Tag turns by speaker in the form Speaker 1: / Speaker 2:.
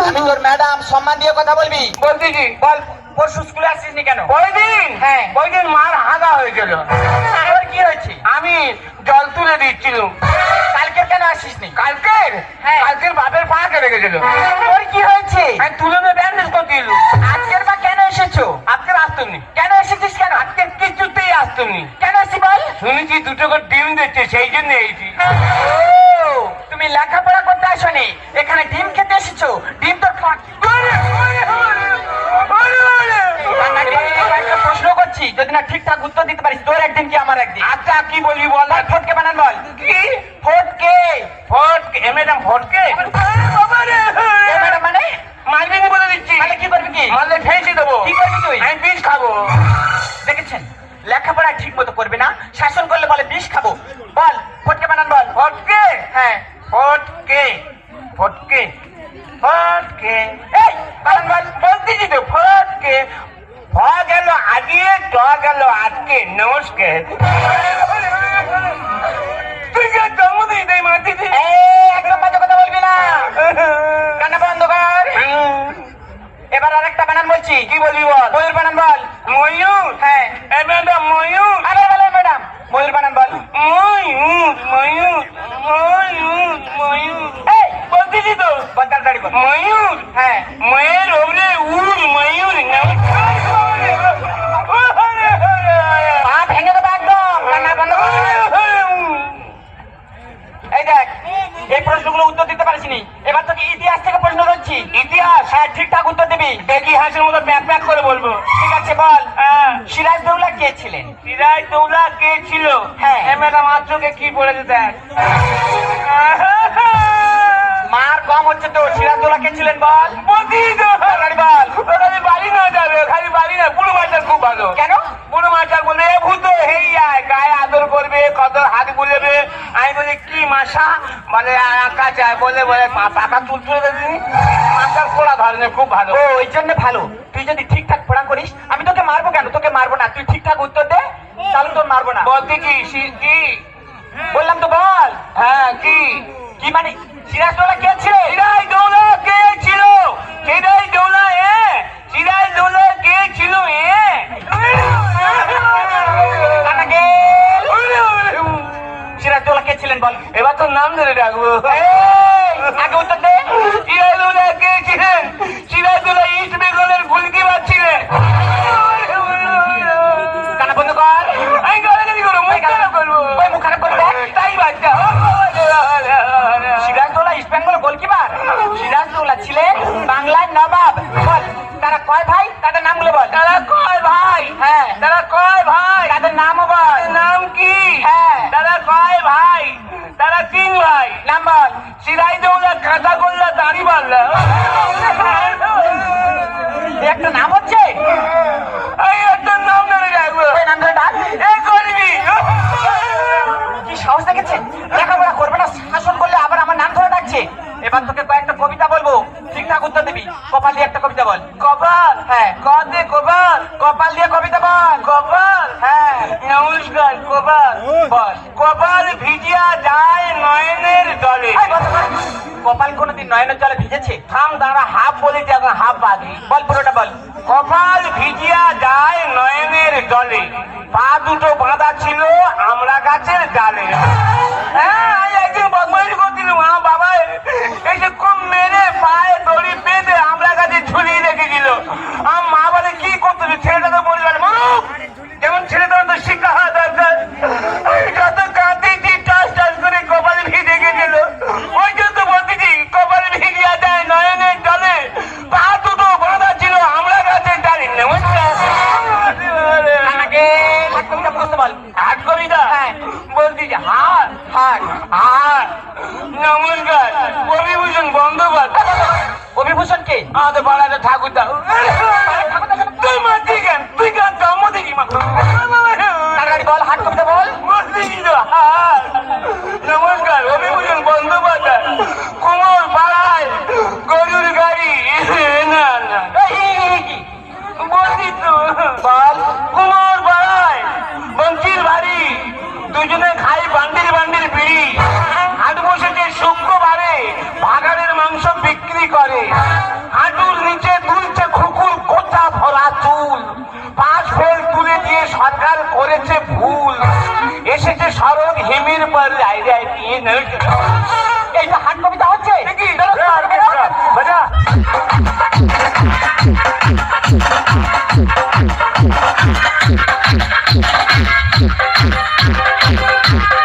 Speaker 1: আমি তোর ম্যাডাম সম্মান দিয়ে কথা বলবি?
Speaker 2: বলতেছি
Speaker 1: বল। পরশু স্কুলে কেন? হ্যাঁ।
Speaker 2: মার হাগা হয়েছিল?
Speaker 1: তোর কি হয়েছে?
Speaker 2: আমি জল তুলে দিচ্ছিলাম।
Speaker 1: কালকে কেন আসিস নি
Speaker 2: কালকের?
Speaker 1: হ্যাঁ।
Speaker 2: কালকের বাপের পা কেটে গেছিল।
Speaker 1: তোর কি হয়েছে?
Speaker 2: আমি তুলে নিয়ে ব্যান্ডেজ করে দিল
Speaker 1: আজকের বা কেন এসেছ?
Speaker 2: আজকে আসতুনি
Speaker 1: কেন এসেছিস কেন?
Speaker 2: আজকে কিছুতেই আসতুনি
Speaker 1: কেন আসি বল?
Speaker 2: শুনেছি দুটো করে ডিম দিচ্ছে সেই জন্য এইছি
Speaker 1: কি
Speaker 2: বলবি বল?
Speaker 1: ফটকে বানান বল।
Speaker 2: কি?
Speaker 1: ফটকে?
Speaker 2: ফটকে। এ ম্যাডাম ফটকে?
Speaker 1: ম্যাডাম মানে?
Speaker 2: মারবি নি বলে দিচ্ছি?
Speaker 1: মানে কি করবি কি?
Speaker 2: মারলে ফেঁসে দেবো।
Speaker 1: কি করবি তুই?
Speaker 2: আমি বিষ খাব।
Speaker 1: দেখেছেন? লেখাপড়া ঠিক মতো করবে না শাসন করলে বলে বিষ খাব। বল ফটকে বানান বল।
Speaker 2: ফটকে?
Speaker 1: হ্যাঁ।
Speaker 2: ফটকে। ফটকে। ফটকে।
Speaker 1: এই বানান বল।
Speaker 2: বলতেছি তো ফটকে। গেল আগে ট গেল আজকে নমস্কার। তুই কে জন্মদিন দেই মাতি দি
Speaker 1: একদম বাজে কথা বলবি না। কান্না বন্ধ কর এবার আরেকটা বানান বলছি
Speaker 2: কি বলবি বল?
Speaker 1: ময়ূর বানান বল।
Speaker 2: ময়ূর?
Speaker 1: হ্যাঁ।
Speaker 2: ম্যাডাম ময়ূর।
Speaker 1: আরে বলে ম্যাডাম। ময়ূর বানান বল।
Speaker 2: ময়ূর ময়ূর ময়ূর ময়ূর।
Speaker 1: এই
Speaker 2: বলতেছি তো।
Speaker 1: বল তাড়াতাড়ি বল।
Speaker 2: ময়ূর।
Speaker 1: হ্যাঁ।
Speaker 2: ময়ের
Speaker 1: প্রশ্নগুলো উত্তর দিতে পারিসনি এবার তোকে ইতিহাস থেকে প্রশ্ন করছি।
Speaker 2: ইতিহাস
Speaker 1: হ্যাঁ ঠিকঠাক উত্তর দিবি।
Speaker 2: দেখি হাসির মতো প্যাক প্যাক করে বলব।
Speaker 1: ঠিক আছে বল।
Speaker 2: হ্যাঁ।
Speaker 1: সিরাজ দৌলা কে ছিলেন?
Speaker 2: সিরাজ দৌলা কে ছিল?
Speaker 1: হ্যাঁ।
Speaker 2: ম্যাডাম চোখে কি পড়েছে দেখ।
Speaker 1: মার কম হচ্ছে তো সিরাজ দৌলা কে ছিলেন বল?
Speaker 2: বলছি বাড়ি। না যাবে। খালি বাড়ি না বুড়ো মাস্টার খুব ভালো।
Speaker 1: কেন?
Speaker 2: বুড়ো মাস্টার বলে ভূত কত হাত বুলেবে। আমি বলি কি মাসা? বলে আঁকা চায় বলে বলে পাকা চুল তুলে দেবি মাস্টার পড়া ধরনের খুব ভালো।
Speaker 1: ও ওই জন্য ভালো। তুই যদি ঠিকঠাক পড়া করিস আমি তোকে মারবো কেন? তোকে মারবো না। তুই ঠিকঠাক উত্তর দে তাহলে তোর মারবো না।
Speaker 2: বলতে কি কি?
Speaker 1: বললাম তো বল।
Speaker 2: হ্যাঁ কি?
Speaker 1: কি মানে? সিরাজ কে ছিল?
Speaker 2: সিরাজ এবার তোর নাম ধরে ডাকবো
Speaker 1: আগে উত্তর ভাই
Speaker 2: নাম
Speaker 1: বল
Speaker 2: সিরাই কাঁচা গোল্লা দাড়ি পাল্লা
Speaker 1: একটা নাম হচ্ছে?
Speaker 2: একটা নাম ধরে রাখব।
Speaker 1: নাম ধরে ডাক।
Speaker 2: এ করবি?
Speaker 1: কি সাহস দেখেছে লেখাপড়া করবে না শাসন করলে আবার আমার নাম ধরে ডাকছে। এবার তোকে কয়েকটা কবিতা বলব। ঠিকঠাক উত্তর দিবি। কপাল দিয়ে একটা কবিতা বল।
Speaker 2: কপাল?
Speaker 1: হ্যাঁ।
Speaker 2: কদে কপাল?
Speaker 1: কপাল দিয়ে কবিতা বল।
Speaker 2: কপাল?
Speaker 1: হ্যাঁ।
Speaker 2: নমস্কার কপাল।
Speaker 1: বল।
Speaker 2: কপাল ভিজিয়া যায়। নয়নের জলে।
Speaker 1: কপাল কোনোদিন নয়নের জলে ভিজেছে?
Speaker 2: থাম দাঁড়া হাফ বলেছে এখন হাফ বাকি
Speaker 1: বল পুরোটা বল।
Speaker 2: কপাল ভিজিয়া যায় নয়নের জলে। পা দুটো বাঁধা ছিল আমরা গাছের ডালে হ্যাঁ আমি একদিন বদমাইশ করছিলাম আমার বাবা এসে কম মেরে পায়ে দড়ি বেঁধে আমরা গাছে ঝুলিয়ে রেখেছিল আমার মা বলে কি করতে ছেলেটাকে পরিবার মরুক যেমন ছেলেটা তো শিক্ষা হওয়া দরকার আমি যত কাঁদিয়েছি টাস টাস করে কপালে ভিজে গেছিল ওই জন্য বলতেছি কপালে ভিজিয়া যায় নয়নের জলে পা দুটো বাঁধা ছিল আমরা গাছের ডালি নমস্কার
Speaker 1: কানাকে এক কবিতা মুখস্থ বল
Speaker 2: হাট কবিতা
Speaker 1: হ্যাঁ।
Speaker 2: বলতেছি হার
Speaker 1: হার
Speaker 2: হাট নমস্কার অভিভূষণ বন্দ্যোপাধ্যায়।
Speaker 1: অভিভূষণ কে?
Speaker 2: আমাদের পাড়াতে ঠাকুর দা তুই মা তুই কেন তুই কেন জন্ম দেখি মা
Speaker 1: বল হাট করতে বল।
Speaker 2: বলছি তো করে হাঁটুর নিচে তুলছে খুকুর কোচা ভরা চুল। পাঁচ ফেল তুলে দিয়ে সরকার
Speaker 3: করেছে ভুল। এসেছে সরল হিমির পর আইডিয়ায় দিয়ে এই তো হাট কবিতা হচ্ছে? Thank
Speaker 2: you.